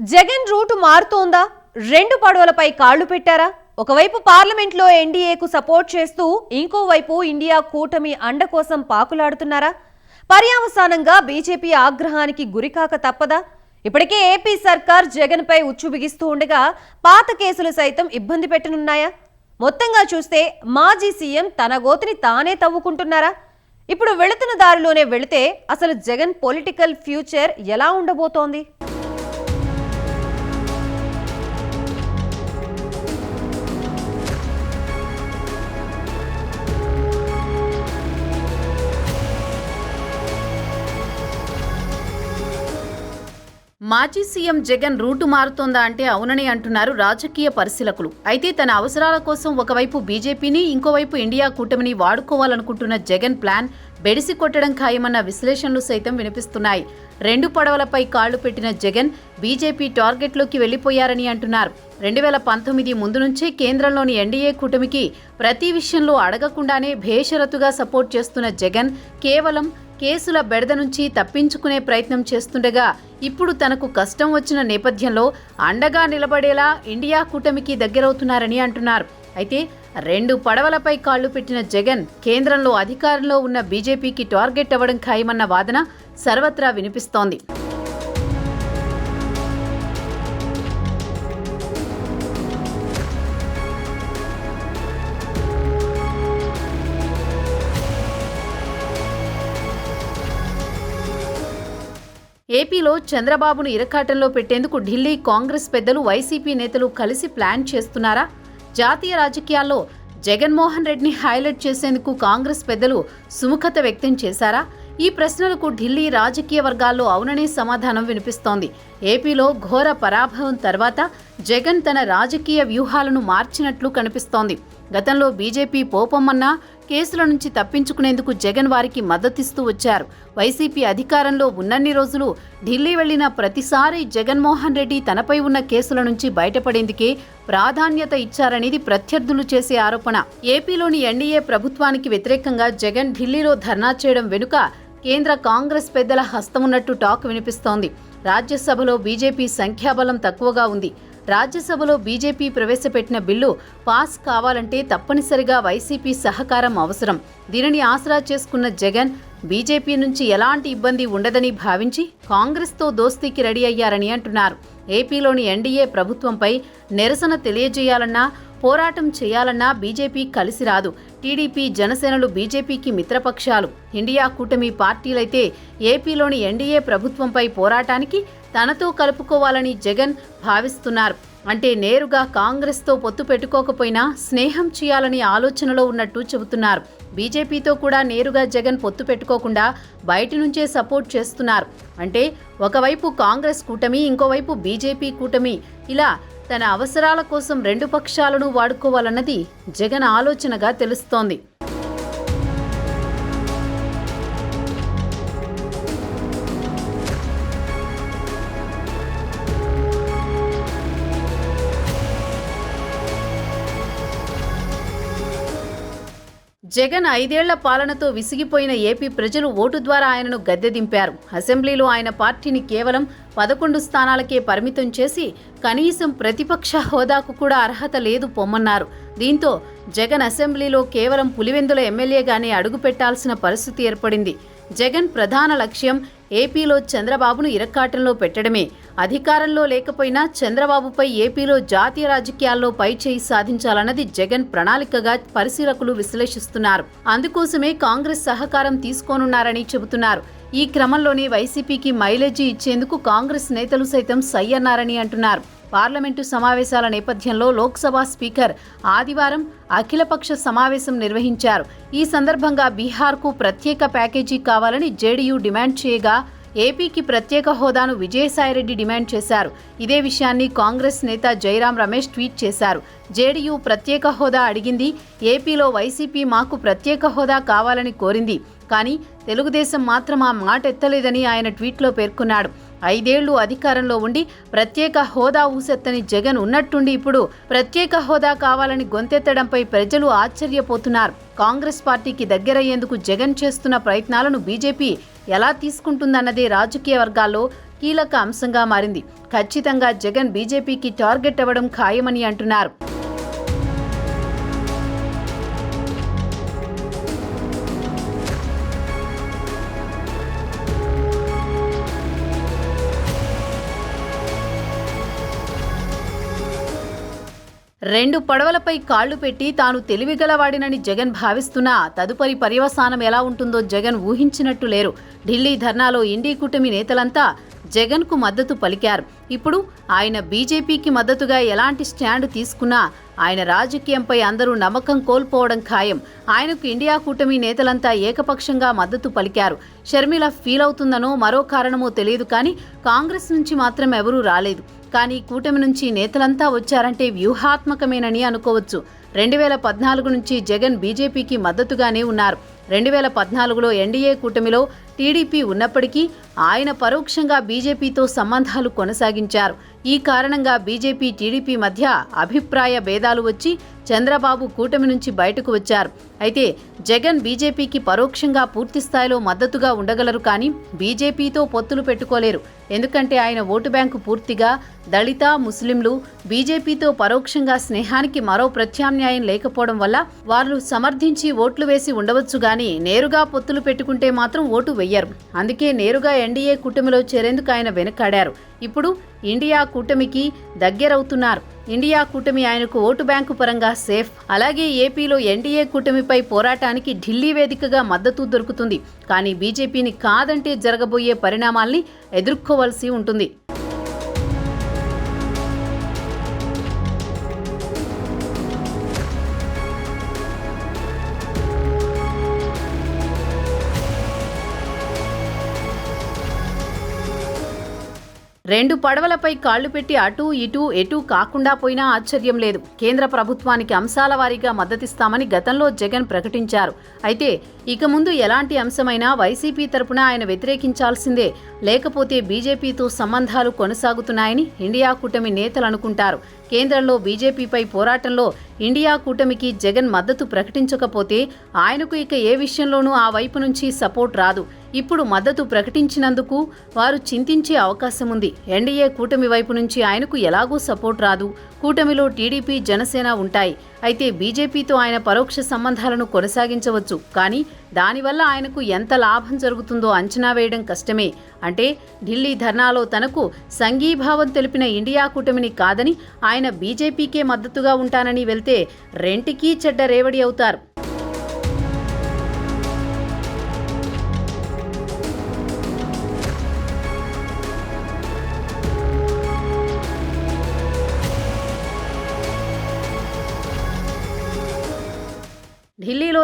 Jagan route మారుతోందా? రెండు పడవలపై కాళ్ళు పెట్టారా? ఒకవైపు పార్లమెంట్లో ఎన్డీఏకు సపోర్ట్ చేస్తూ ఇంకోవైపు ఇండియా కూటమి అండ కోసం పాకులాడుతున్నారా? పర్యావసానంగా బీజేపీ ఆగ్రహానికి గురికాక తప్పదా? ఇప్పటికే ఏపీ సర్కార్ జగన్పై ఉచ్చు బిగిస్తూ ఉండగా పాత కేసులు సైతం ఇబ్బంది పెట్టనున్నాయా? మొత్తంగా చూస్తే మాజీ సీఎం తన గోతిని తానే తవ్వుకుంటున్నారా? ఇప్పుడు వెళుతున్న దారిలోనే వెళితే అసలు జగన్ పొలిటికల్ ఫ్యూచర్ ఎలా ఉండబోతోంది? మాజీ సీఎం జగన్ రూటు మారుతోందా అంటే అవునని అంటున్నారు రాజకీయ పరిశీలకులు. అయితే తన అవసరాల కోసం ఒకవైపు బీజేపీని ఇంకోవైపు ఇండియా కూటమిని వాడుకోవాలనుకుంటున్న జగన్ ప్లాన్ బెడిసి కొట్టడం ఖాయమన్న విశ్లేషణలు సైతం వినిపిస్తున్నాయి. రెండు పడవలపై కాళ్ళు పెట్టిన జగన్ బీజేపీ టార్గెట్లోకి వెళ్ళిపోయారని అంటున్నారు. రెండు వేల పంతొమ్మిది ముందు నుంచే కేంద్రంలోని ఎన్డీఏ కూటమికి ప్రతి విషయంలో అడగకుండానే భేషరతుగా సపోర్ట్ చేస్తున్న జగన్ కేవలం కేసుల బెడద నుంచి తప్పించుకునే ప్రయత్నం చేస్తుండగా ఇప్పుడు తనకు కష్టం వచ్చిన నేపథ్యంలో అండగా నిలబడేలా ఇండియా కూటమికి దగ్గరవుతున్నారని అంటున్నారు. అయితే రెండు పడవలపై కాళ్ళు పెట్టిన జగన్ కేంద్రంలో అధికారంలో ఉన్న బీజేపీకి టార్గెట్ అవ్వడం ఖాయమన్న వాదన సర్వత్రా వినిపిస్తోంది. ఏపీలో చంద్రబాబును ఇరకాటంలో పెట్టేందుకు ఢిల్లీ కాంగ్రెస్ పెద్దలు వైసీపీ నేతలు కలిసి ప్లాన్ చేస్తున్నారా? జాతీయ రాజకీయాల్లో జగన్మోహన్ రెడ్డిని హైలైట్ చేసేందుకు కాంగ్రెస్ పెద్దలు సుముఖత వ్యక్తం చేశారా? ఈ ప్రశ్నలకు ఢిల్లీ రాజకీయ వర్గాల్లో అవుననే సమాధానం వినిపిస్తోంది. ఏపీలో ఘోర పరాభవం తర్వాత జగన్ తన రాజకీయ వ్యూహాలను మార్చినట్లు కనిపిస్తోంది. గతంలో బీజేపీ పోపమ్మన్నా కేసుల నుంచి తప్పించుకునేందుకు జగన్ వారికి మద్దతిస్తూ వచ్చారు. వైసీపీ అధికారంలో ఉన్నన్ని రోజులు ఢిల్లీ వెళ్ళిన ప్రతిసారి జగన్మోహన్ రెడ్డి తనపై ఉన్న కేసుల నుంచి బయటపడేందుకే ప్రాధాన్యత ఇచ్చారనేది ప్రత్యర్థులు చేసే ఆరోపణ. ఏపీలోని ఎన్డీఏ ప్రభుత్వానికి వ్యతిరేకంగా జగన్ ఢిల్లీలో ధర్నా చేయడం వెనుక కేంద్ర కాంగ్రెస్ పెద్దల హస్తమున్నట్టు టాక్ వినిపిస్తోంది. రాజ్యసభలో బీజేపీ సంఖ్యాబలం తక్కువగా ఉంది. రాజ్యసభలో బీజేపీ ప్రవేశపెట్టిన బిల్లు పాస్ కావాలంటే తప్పనిసరిగా వైసీపీ సహకారం అవసరం. దీనిని ఆసరా చేసుకున్న జగన్ బీజేపీ నుంచి ఎలాంటి ఇబ్బంది ఉండదని భావించి కాంగ్రెస్తో దోస్తీకి రెడీ అయ్యారని అంటున్నారు. ఏపీలోని ఎన్డీఏ ప్రభుత్వంపై నిరసన తెలియజేయాలన్నా పోరాటం చేయాలన్నా బీజేపీ కలిసి రాదు. టీడీపీ జనసేనలు బీజేపీకి మిత్రపక్షాలు. ఇండియా కూటమి పార్టీలైతే ఏపీలోని ఎన్డీఏ ప్రభుత్వంపై పోరాటానికి తనతో కలుపుకోవాలని జగన్ భావిస్తున్నారు. అంటే నేరుగా కాంగ్రెస్తో పొత్తు పెట్టుకోకపోయినా స్నేహం చేయాలని ఆలోచనలో ఉన్నట్టు చెబుతున్నారు. బీజేపీతో కూడా నేరుగా జగన్ పొత్తు పెట్టుకోకుండా బయటి నుంచే సపోర్ట్ చేస్తున్నారు. అంటే ఒకవైపు కాంగ్రెస్ కూటమి ఇంకోవైపు బీజేపీ కూటమి. ఇలా తన అవసరాల కోసం రెండు పక్షాలను వాడుకోవాలన్నది జగన్ ఆలోచనగా తెలుస్తోంది. జగన్ ఐదేళ్ళ పాలనతో విసిగిపోయిన ఏపీ ప్రజలు ఓటు ద్వారా ఆయనను గద్దె దింపారు. అసెంబ్లీలో ఆయన పార్టీని కేవలం పదకొండు స్థానాలకే పరిమితం చేసి కనీసం ప్రతిపక్ష హోదాకు కూడా అర్హత లేదు పొమ్మన్నారు. దీంతో జగన్ అసెంబ్లీలో కేవలం పులివెందుల ఎమ్మెల్యేగానే అడుగుపెట్టాల్సిన పరిస్థితి ఏర్పడింది. జగన్ ప్రధాన లక్ష్యం ఏపీలో చంద్రబాబును ఇరక్కాటంలో పెట్టడమే. అధికారంలో లేకపోయినా చంద్రబాబుపై ఏపీలో జాతీయ రాజకీయాల్లో పైచేయి సాధించాలన్నది జగన్ ప్రణాళికగా పరిశీలకులు విశ్లేషిస్తున్నారు. అందుకోసమే కాంగ్రెస్ సహకారం తీసుకోనున్నారని చెబుతున్నారు. ఈ క్రమంలోనే వైసీపీకి మైలేజీ ఇచ్చేందుకు కాంగ్రెస్ నేతలు సైతం సై అన్నారని అంటున్నారు. పార్లమెంటు సమావేశాల నేపథ్యంలో లోక్సభ స్పీకర్ ఆదివారం అఖిలపక్ష సమావేశం నిర్వహించారు. ఈ సందర్భంగా బీహార్కు ప్రత్యేక ప్యాకేజీ కావాలని జేడీయూ డిమాండ్ చేయగా ఏపీకి ప్రత్యేక హోదాను విజయసాయిరెడ్డి డిమాండ్ చేశారు. ఇదే విషయాన్ని కాంగ్రెస్ నేత జైరాం రమేష్ ట్వీట్ చేశారు. జేడీయూ ప్రత్యేక హోదా అడిగింది ఏపీలో వైసీపీ మాకు ప్రత్యేక హోదా కావాలని కోరింది. కానీ తెలుగుదేశం మాత్రం ఆ మాట ఎత్తలేదని ఆయన ట్వీట్లో పేర్కొన్నాడు. ఐదేళ్ళు అధికారంలో ఉండి ప్రత్యేక హోదా ఊసెత్తని జగన్ ఉన్నట్టుండి ఇప్పుడు ప్రత్యేక హోదా కావాలని గొంతెత్తడంపై ప్రజలు ఆశ్చర్యపోతున్నారు. కాంగ్రెస్ పార్టీకి దగ్గరయ్యేందుకు జగన్ చేస్తున్న ప్రయత్నాలను బీజేపీ ఎలా తీసుకుంటుందన్నదే రాజకీయ వర్గాల్లో కీలక అంశంగా మారింది. ఖచ్చితంగా జగన్ బీజేపీకి టార్గెట్ అవ్వడం ఖాయమని అంటున్నారు. రెండు పడవలపై కాళ్ళు పెట్టి తాను తెలివిగలవాడినని జగన్ భావిస్తున్నా తదుపరి పర్యవసానం ఎలా ఉంటుందో జగన్ ఊహించినట్టు లేరు. ఢిల్లీ ధర్నాలో ఇండీ కూటమి నేతలంతా జగన్కు మద్దతు పలికారు. ఇప్పుడు ఆయన బీజేపీకి మద్దతుగా ఎలాంటి స్టాండ్ తీసుకున్నా ఆయన రాజకీయంపై అందరూ నమ్మకం కోల్పోవడం ఖాయం. ఆయనకు ఇండియా కూటమి నేతలంతా ఏకపక్షంగా మద్దతు పలికారు. షర్మిల ఫీల్ అవుతుందనో మరో కారణమో తెలియదు కానీ కాంగ్రెస్ నుంచి మాత్రం ఎవరూ రాలేదు. కానీ కూటమి నుంచి నేతలంతా వచ్చారంటే వ్యూహాత్మకమేనని అనుకోవచ్చు. రెండు వేల పద్నాలుగు నుంచి జగన్ బీజేపీకి మద్దతుగానే ఉన్నారు. రెండు వేల పద్నాలుగులో ఎన్డీఏ కూటమిలో టీడీపీ ఉన్నప్పటికీ ఆయన పరోక్షంగా బీజేపీతో సంబంధాలు కొనసాగించారు. ఈ కారణంగా బీజేపీ టీడీపీ మధ్య అభిప్రాయ భేదాలు వచ్చి చంద్రబాబు కూటమి నుంచి బయటకు వచ్చారు. అయితే జగన్ బీజేపీకి పరోక్షంగా పూర్తి స్థాయిలో మద్దతుగా ఉండగలరు కానీ బీజేపీతో పొత్తులు పెట్టుకోలేరు. ఎందుకంటే ఆయన ఓటు బ్యాంకు పూర్తిగా దళిత ముస్లింలు బీజేపీతో పరోక్షంగా స్నేహానికి మరో ప్రత్యామ్నాయం లేకపోవడం వల్ల వాళ్ళు సమర్థించి ఓట్లు వేసి ఉండవచ్చు కానీ నేరుగా పొత్తులు పెట్టుకుంటే మాత్రం ఓటు వెయ్యరు. అందుకే నేరుగా ఎన్డీఏ కూటమిలో చేరేందుకు ఆయన వెనకాడారు. ఇప్పుడు ఇండియా కూటమికి దగ్గరవుతున్నారు. ఇండియా కూటమి ఆయనకు ఓటు బ్యాంకు పరంగా సేఫ్. అలాగే ఏపీలో ఎన్డీఏ కూటమిపై పోరాటానికి ఢిల్లీ వేదికగా మద్దతు దొరుకుతుంది. కానీ బీజేపీని కాదంటే జరగబోయే పరిణామాల్ని ఎదుర్కోవాల్సి ఉంటుంది. రెండు పడవలపై కాళ్ళు పెట్టి అటూ ఇటూ ఎటూ కాకుండా పోయినా ఆశ్చర్యం లేదు. కేంద్ర ప్రభుత్వానికి అంశాల వారీగా మద్దతిస్తామని గతంలో జగన్ ప్రకటించారు. అయితే ఇక ముందు ఎలాంటి అంశమైనా వైసీపీ తరపున ఆయన వ్యతిరేకించాల్సిందే. లేకపోతే బీజేపీతో సంబంధాలు కొనసాగుతున్నాయని ఇండియా కూటమి నేతలు అనుకుంటారు. కేంద్రంలో బీజేపీపై పోరాటంలో ఇండియా కూటమికి జగన్ మద్దతు ప్రకటించకపోతే ఆయనకు ఇక ఏ విషయంలోనూ ఆ వైపు నుంచి సపోర్ట్ రాదు. ఇప్పుడు మద్దతు ప్రకటించినందుకు వారు చింతించే అవకాశం ఉంది. ఎన్డీఏ కూటమి వైపు నుంచి ఆయనకు ఎలాగూ సపోర్ట్ రాదు. కూటమిలో టీడీపీ జనసేన ఉంటాయి. అయితే బీజేపీతో ఆయన పరోక్ష సంబంధాలను కొనసాగించవచ్చు. కానీ దానివల్ల ఆయనకు ఎంత లాభం జరుగుతుందో అంచనా వేయడం కష్టమే. అంటే ఢిల్లీ ధర్నాలో తనకు సంఘీభావం తెలిపిన ఇండియా కూటమిని కాదని ఆయన బీజేపీకే మద్దతుగా ఉంటానని వెళ్తే రెంటికీ చెడ్డ రేవడి అవుతారు.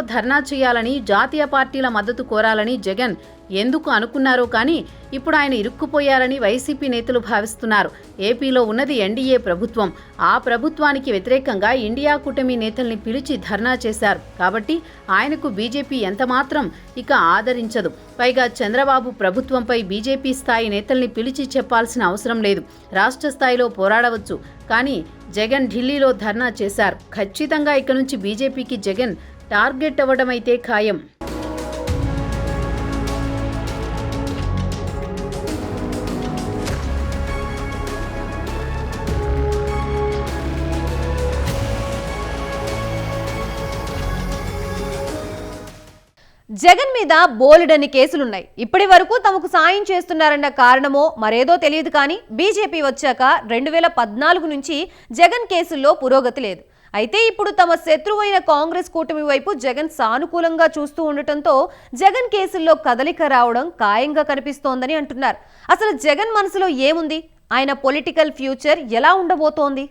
ధర్నా చేయాలని జాతీయ పార్టీల మద్దతు కోరాలని జగన్ ఎందుకు అనుకున్నారో కానీ ఇప్పుడు ఆయన ఇరుక్కుపోయారని వైసీపీ నేతలు భావిస్తున్నారు. ఏపీలో ఉన్నది ఎన్డీఏ ప్రభుత్వం. ఆ ప్రభుత్వానికి వ్యతిరేకంగా ఇండియా కూటమి నేతల్ని పిలిచి ధర్నా చేశారు. కాబట్టి ఆయనకు బీజేపీ ఎంతమాత్రం ఇక ఆదరించదు. పైగా చంద్రబాబు ప్రభుత్వంపై బీజేపీ స్థాయి నేతల్ని పిలిచి చెప్పాల్సిన అవసరం లేదు. రాష్ట్ర స్థాయిలో పోరాడవచ్చు. కానీ జగన్ ఢిల్లీలో ధర్నా చేశారు. ఖచ్చితంగా ఇక నుంచి బీజేపీకి జగన్ టార్గెట్ అవ్వడమైతే ఖాయం. జగన్ మీద బోలెడని కేసులున్నాయి. ఇప్పటి వరకు తమకు సాయం చేస్తున్నారన్న కారణమో మరేదో తెలియదు కానీ బీజేపీ వచ్చాక రెండు వేల పద్నాలుగు నుంచి జగన్ కేసుల్లో పురోగతి లేదు. అయితే ఇప్పుడు తమ శత్రువైన కాంగ్రెస్ కూటమి వైపు జగన్ సానుకూలంగా చూస్తూ ఉండటంతో జగన్ కేసుల్లో కదలిక రావడం ఖాయంగా కనిపిస్తోందని అంటున్నారు. అసలు జగన్ మనసులో ఏముంది? ఆయన పొలిటికల్ ఫ్యూచర్ ఎలా ఉండబోతోంది?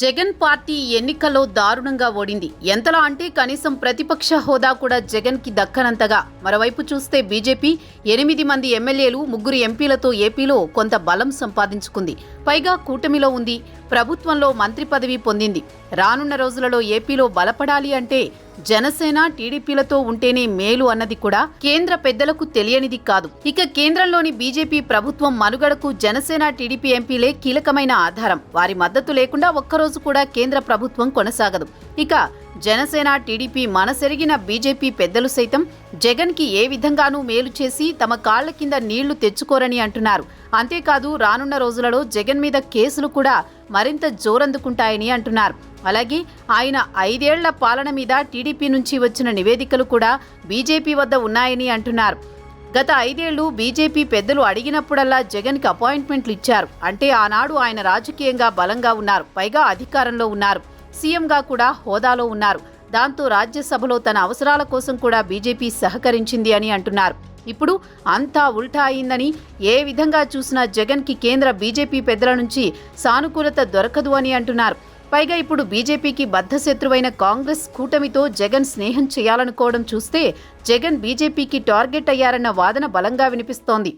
జగన్ పార్టీ ఎన్నికల్లో దారుణంగా ఓడింది. ఎంతలా అంటే కనీసం ప్రతిపక్ష హోదా కూడా జగన్కి దక్కనంతగా. మరోవైపు చూస్తే బీజేపీ ఎనిమిది మంది ఎమ్మెల్యేలు ముగ్గురు ఎంపీలతో ఏపీలో కొంత బలం సంపాదించుకుంది. పైగా కూటమిలో ఉంది ప్రభుత్వంలో మంత్రి పదవి పొందింది. రానున్న రోజులలో ఏపీలో బలపడాలి అంటే జనసేన టీడీపీలతో ఉంటేనే మేలు అన్నది కూడా కేంద్ర పెద్దలకు తెలియనిది కాదు. ఇక కేంద్రంలోని బీజేపీ ప్రభుత్వం మనుగడకు జనసేన టీడీపీ ఎంపీలే కీలకమైన ఆధారం. వారి మద్దతు లేకుండా ఒక్కరోజు కూడా కేంద్ర ప్రభుత్వం కొనసాగదు. ఇక జనసేన టీడీపీ మనసెరిగిన బీజేపీ పెద్దలు సైతం జగన్కి ఏ విధంగానూ మేలు చేసి తమ కాళ్ళ కింద నీళ్ళు తెచ్చుకోరని అంటున్నారు. అంతేకాదు రానున్న రోజులలో జగన్ మీద కేసులు కూడా మరింత జోరందుకుంటాయని అంటున్నారు. అలాగే ఆయన ఐదేళ్ళ పాలన మీద టీడీపీ నుంచి వచ్చిన నివేదికలు కూడా బీజేపీ వద్ద ఉన్నాయని అంటున్నారు. గత ఐదేళ్ళు బీజేపీ పెద్దలు అడిగినప్పుడల్లా జగన్కి అపాయింట్మెంట్లు ఇచ్చారు. అంటే ఆనాడు ఆయన రాజకీయంగా బలంగా ఉన్నారు. పైగా అధికారంలో ఉన్నారు. సీఎంగా కూడా హోదాలో ఉన్నారు. దాంతో రాజ్యసభలో తన అవసరాల కోసం కూడా బీజేపీ సహకరించింది అని అంటున్నారు. ఇప్పుడు అంతా ఉల్టా అయిందని ఏ విధంగా చూసినా జగన్కి కేంద్ర బీజేపీ పెద్దల నుంచి సానుకూలత దొరకదు అని అంటున్నారు. పైగా ఇప్పుడు బీజేపీకి బద్ధశత్రువైన కాంగ్రెస్ కూటమితో జగన్ స్నేహం చేయాలనుకోవడం చూస్తే జగన్ బీజేపీకి టార్గెట్ అయ్యారన్న వాదన బలంగా వినిపిస్తోంది.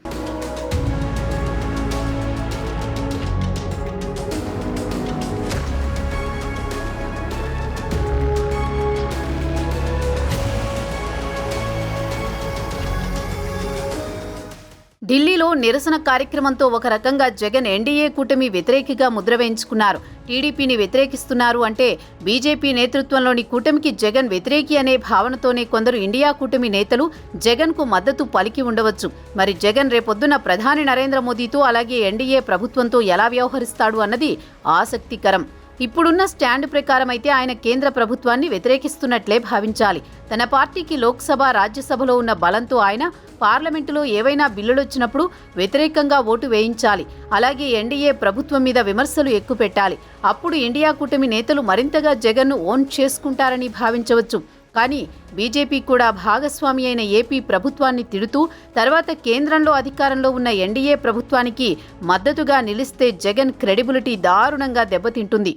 నిరసన కార్యక్రమంతో ఒక రకంగా జగన్ ఎన్డీఏ కూటమి వ్యతిరేకిగా ముద్ర వేయించుకున్నారు. టీడీపీని వ్యతిరేకిస్తున్నారు అంటే బీజేపీ నేతృత్వంలోని కూటమికి జగన్ వ్యతిరేకి అనే భావనతోనే కొందరు ఇండియా కూటమి నేతలు జగన్కు మద్దతు పలికి ఉండవచ్చు. మరి జగన్ రేపొద్దున ప్రధాని నరేంద్ర మోదీతో అలాగే ఎన్డీఏ ప్రభుత్వంతో ఎలా వ్యవహరిస్తాడు అన్నది ఆసక్తికరం. ఇప్పుడున్న స్టాండ్ ప్రకారం అయితే ఆయన కేంద్ర ప్రభుత్వాన్ని వ్యతిరేకిస్తున్నట్లే భావించాలి. తన పార్టీకి లోక్సభ రాజ్యసభలో ఉన్న బలంతో ఆయన పార్లమెంటులో ఏవైనా బిల్లులొచ్చినప్పుడు వ్యతిరేకంగా ఓటు వేయించాలి. అలాగే ఎన్డీఏ ప్రభుత్వం మీద విమర్శలు ఎక్కుపెట్టాలి. అప్పుడు ఇండియా కూటమి నేతలు మరింతగా జగన్ను ఓన్ చేసుకుంటారని భావించవచ్చు. కానీ బీజేపీ కూడా భాగస్వామి అయిన ఏపీ ప్రభుత్వాన్ని తిడుతూ తర్వాత కేంద్రంలో అధికారంలో ఉన్న ఎన్డీఏ ప్రభుత్వానికి మద్దతుగా నిలిస్తే జగన్ క్రెడిబిలిటీ దారుణంగా దెబ్బతింటుంది.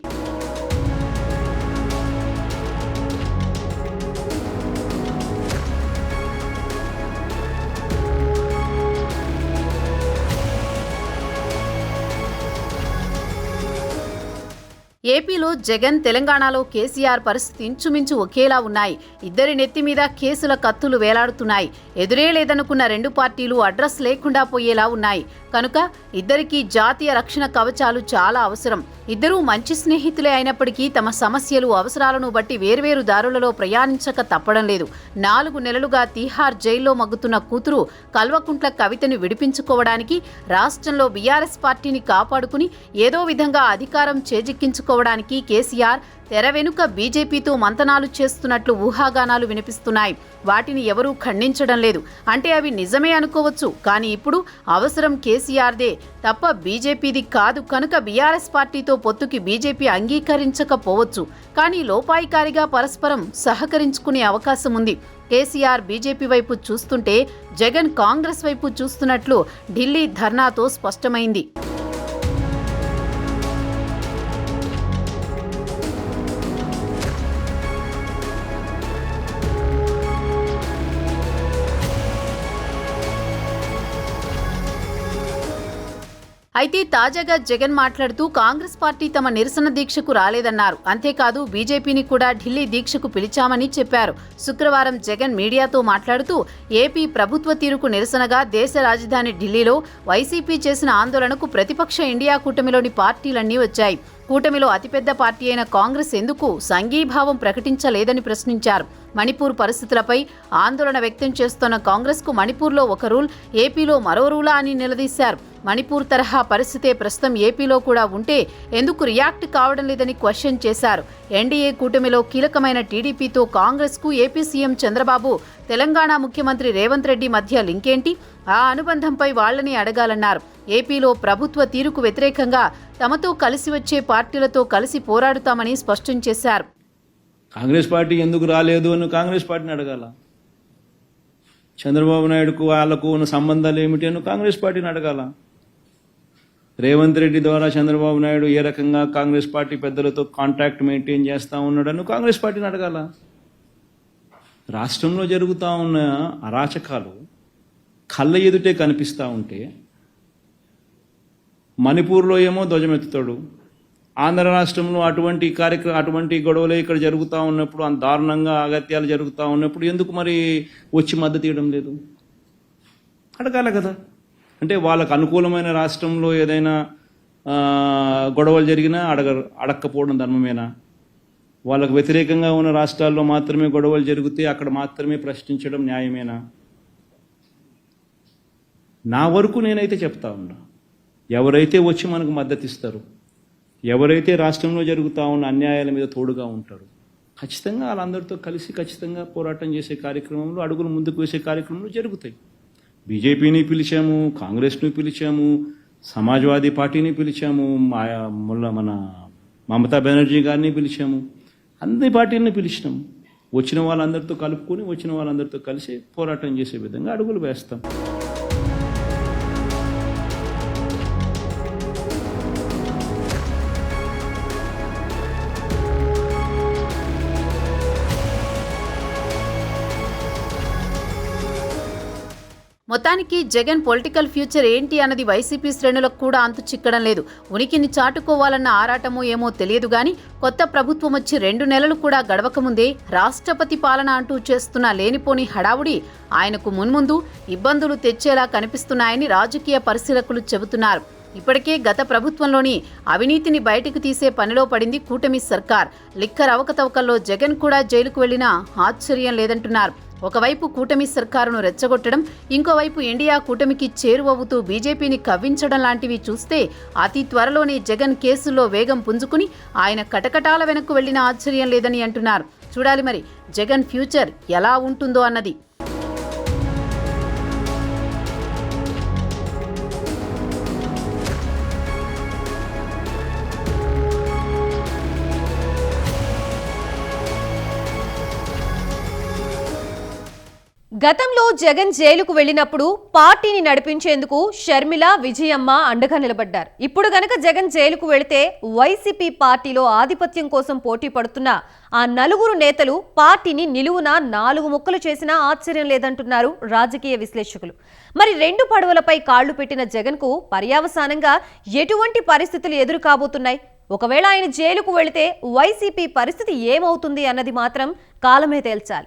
ఏపీలో జగన్ తెలంగాణలో కేసీఆర్ పరిస్థితి ఇంచుమించు ఒకేలా ఉన్నాయి. ఇద్దరి నెత్తి మీద కేసుల కత్తులు వేలాడుతున్నాయి. ఎదురే లేదనుకున్న రెండు పార్టీలు అడ్రస్ లేకుండా పోయేలా ఉన్నాయి. కనుక ఇద్దరికీ జాతీయ రక్షణ కవచాలు చాలా అవసరం. ఇద్దరూ మంచి స్నేహితులే అయినప్పటికీ తమ సమస్యలు అవసరాలను బట్టి వేర్వేరు దారులలో ప్రయాణించక తప్పడం లేదు. నాలుగు నెలలుగా తీహార్ జైల్లో మగ్గుతున్న కూతురు కల్వకుంట్ల కవితను విడిపించుకోవడానికి రాష్ట్రంలో బీఆర్ఎస్ పార్టీని కాపాడుకుని ఏదో విధంగా అధికారం చేజిక్కించుకోవడానికి కేసీఆర్ తెర వెనుక బీజేపీతో మంతనాలు చేస్తున్నట్లు ఊహాగానాలు వినిపిస్తున్నాయి. వాటిని ఎవరూ ఖండించడం లేదు. అంటే అవి నిజమే అనుకోవచ్చు. కానీ ఇప్పుడు అవసరం కేసీఆర్దే. తప్ప బీజేపీది కాదు కనుక బీఆర్ఎస్ పార్టీతో పొత్తుకి బీజేపీ అంగీకరించకపోవచ్చు. కానీ లోపాయికారిగా పరస్పరం సహకరించుకునే అవకాశం ఉంది. కేసీఆర్ బీజేపీ వైపు చూస్తుంటే జగన్ కాంగ్రెస్ వైపు చూస్తున్నట్లు ఢిల్లీ ధర్నాతో స్పష్టమైంది. అయితే తాజాగా జగన్ మాట్లాడుతూ కాంగ్రెస్ పార్టీ తమ నిరసన దీక్షకు రాలేదన్నారు. అంతేకాదు బీజేపీని కూడా ఢిల్లీ దీక్షకు పిలిచామని చెప్పారు. శుక్రవారం జగన్ మీడియాతో మాట్లాడుతూ ఏపీ ప్రభుత్వ తీరుకు నిరసనగా దేశ రాజధాని ఢిల్లీలో వైసీపీ చేసిన ఆందోళనకు ప్రతిపక్ష ఇండియా కూటమిలోని పార్టీలన్నీ వచ్చాయి. కూటమిలో అతిపెద్ద పార్టీ అయిన కాంగ్రెస్ ఎందుకు సంఘీభావం ప్రకటించలేదని ప్రశ్నించారు. మణిపూర్ పరిస్థితులపై ఆందోళన వ్యక్తం చేస్తున్న కాంగ్రెస్కు మణిపూర్లో ఒక రూల్ ఏపీలో మరో రూలా అని నిలదీశారు. మణిపూర్ తరహా పరిస్థితే ప్రస్తుతం ఏపీలో కూడా ఉంటే ఎందుకు రియాక్ట్ కావడం లేదని క్వశ్చన్ చేశారు. ఎన్డీఏ కూటమిలో కీలకమైన టీడీపీతో కాంగ్రెస్కు ఏపీ సీఎం చంద్రబాబు తెలంగాణ ముఖ్యమంత్రి రేవంత్ రెడ్డి మధ్య లింకేంటి? ఆ అనుబంధంపై వాళ్ళని అడగాలన్నారు. ఏపీలో ప్రభుత్వ తీరుకు వ్యతిరేకంగా తమతో కలిసి వచ్చే పార్టీలతో కలిసి పోరాడుతామని స్పష్టం చేశారు. కాంగ్రెస్ పార్టీ ఎందుకు రాలేదు అని కాంగ్రెస్ పార్టీని అడగాల. చంద్రబాబు నాయుడుకు వాళ్ళకు ఉన్న సంబంధాలు ఏమిటి అని కాంగ్రెస్ పార్టీని అడగాల. రేవంత్ రెడ్డి ద్వారా చంద్రబాబు నాయుడు ఏ రకంగా కాంగ్రెస్ పార్టీ పెద్దలతో కాంటాక్ట్ మెయింటైన్ చేస్తూ ఉన్నాడని కాంగ్రెస్ పార్టీని అడగాల. రాష్ట్రంలో జరుగుతూ ఉన్న అరాచకాలు కళ్ళ ఎదుటే కనిపిస్తూ ఉంటే మణిపూర్లో ఏమో ధ్వజమెత్తుతాడు. ఆంధ్ర రాష్ట్రంలో అటువంటి కార్యక్రమం అటువంటి గొడవలు ఇక్కడ జరుగుతూ ఉన్నప్పుడు అంత దారుణంగా అగత్యాలు జరుగుతూ ఉన్నప్పుడు ఎందుకు మరి వచ్చి మద్దతు ఇవ్వడం లేదు? అడగాల కదా. అంటే వాళ్ళకు అనుకూలమైన రాష్ట్రంలో ఏదైనా గొడవలు జరిగినా అడగ అడక్కపోవడం ధర్మమేనా? వాళ్ళకు వ్యతిరేకంగా ఉన్న రాష్ట్రాల్లో మాత్రమే గొడవలు జరిగితే అక్కడ మాత్రమే ప్రశ్నించడం న్యాయమేనా? నా వరకు నేనైతే చెప్తా ఉన్నా. ఎవరైతే వచ్చి మనకు మద్దతు ఇస్తారు ఎవరైతే రాష్ట్రంలో జరుగుతూ ఉన్న అన్యాయాల మీద తోడుగా ఉంటారు ఖచ్చితంగా వాళ్ళందరితో కలిసి ఖచ్చితంగా పోరాటం చేసే కార్యక్రమంలో అడుగులు ముందుకు వేసే కార్యక్రమాలు జరుగుతాయి. బీజేపీని పిలిచాము కాంగ్రెస్ను పిలిచాము సమాజ్వాదీ పార్టీని పిలిచాము మా మన మమతా బెనర్జీ గారిని పిలిచాము. అన్ని పార్టీలని పిలిచినాము వచ్చిన వాళ్ళందరితో కలుపుకొని వచ్చిన వాళ్ళందరితో కలిసి పోరాటం చేసే విధంగా అడుగులు వేస్తాం. మొత్తానికి జగన్ పొలిటికల్ ఫ్యూచర్ ఏంటి అన్నది వైసీపీ శ్రేణులకు కూడా అంతు చిక్కడం లేదు. ఉనికిని చాటుకోవాలన్న ఆరాటమో ఏమో తెలియదు గాని కొత్త ప్రభుత్వం వచ్చి రెండు నెలలు కూడా గడవకముందే రాష్ట్రపతి పాలన అంటూ చేస్తున్న లేనిపోని హడావుడి ఆయనకు మున్ముందు ఇబ్బందులు తెచ్చేలా కనిపిస్తున్నాయని రాజకీయ పరిశీలకులు చెబుతున్నారు. ఇప్పటికే గత ప్రభుత్వంలోని అవినీతిని బయటకు తీసే పనిలో పడింది కూటమి సర్కార్. లిక్కర్ అవకతవకల్లో జగన్ కూడా జైలుకు వెళ్ళినా ఆశ్చర్యం లేదంటున్నారు. ఒకవైపు కూటమి సర్కారును రెచ్చగొట్టడం ఇంకోవైపు ఇండియా కూటమికి చేరువవుతూ బీజేపీని కవ్వించడం లాంటివి చూస్తే అతి త్వరలోనే జగన్ కేసులో వేగం పుంజుకుని ఆయన కటకటాల వెనక్కు వెళ్ళిన ఆశ్చర్యం లేదని అంటున్నారు. చూడాలి మరి జగన్ ఫ్యూచర్ ఎలా ఉంటుందో అన్నది. గతంలో జగన్ జైలుకు వెళ్ళినప్పుడు పార్టీని నడిపించేందుకు షర్మిల విజయమ్మ అండగా నిలబడ్డారు. ఇప్పుడు గనక జగన్ జైలుకు వెళితే వైసీపీ పార్టీలో ఆధిపత్యం కోసం పోటీ పడుతున్న ఆ నలుగురు నేతలు పార్టీని నిలువున నాలుగు ముక్కలు చేసినా ఆశ్చర్యం లేదంటున్నారు రాజకీయ విశ్లేషకులు. మరి రెండు పడవలపై కాళ్ళు పెట్టిన జగన్కు పర్యావసానంగా ఎటువంటి పరిస్థితులు ఎదురు కాబోతున్నాయి ఒకవేళ ఆయన జైలుకు వెళితే వైసీపీ పరిస్థితి ఏమవుతుంది అన్నది మాత్రం కాలమే తేల్చాలి.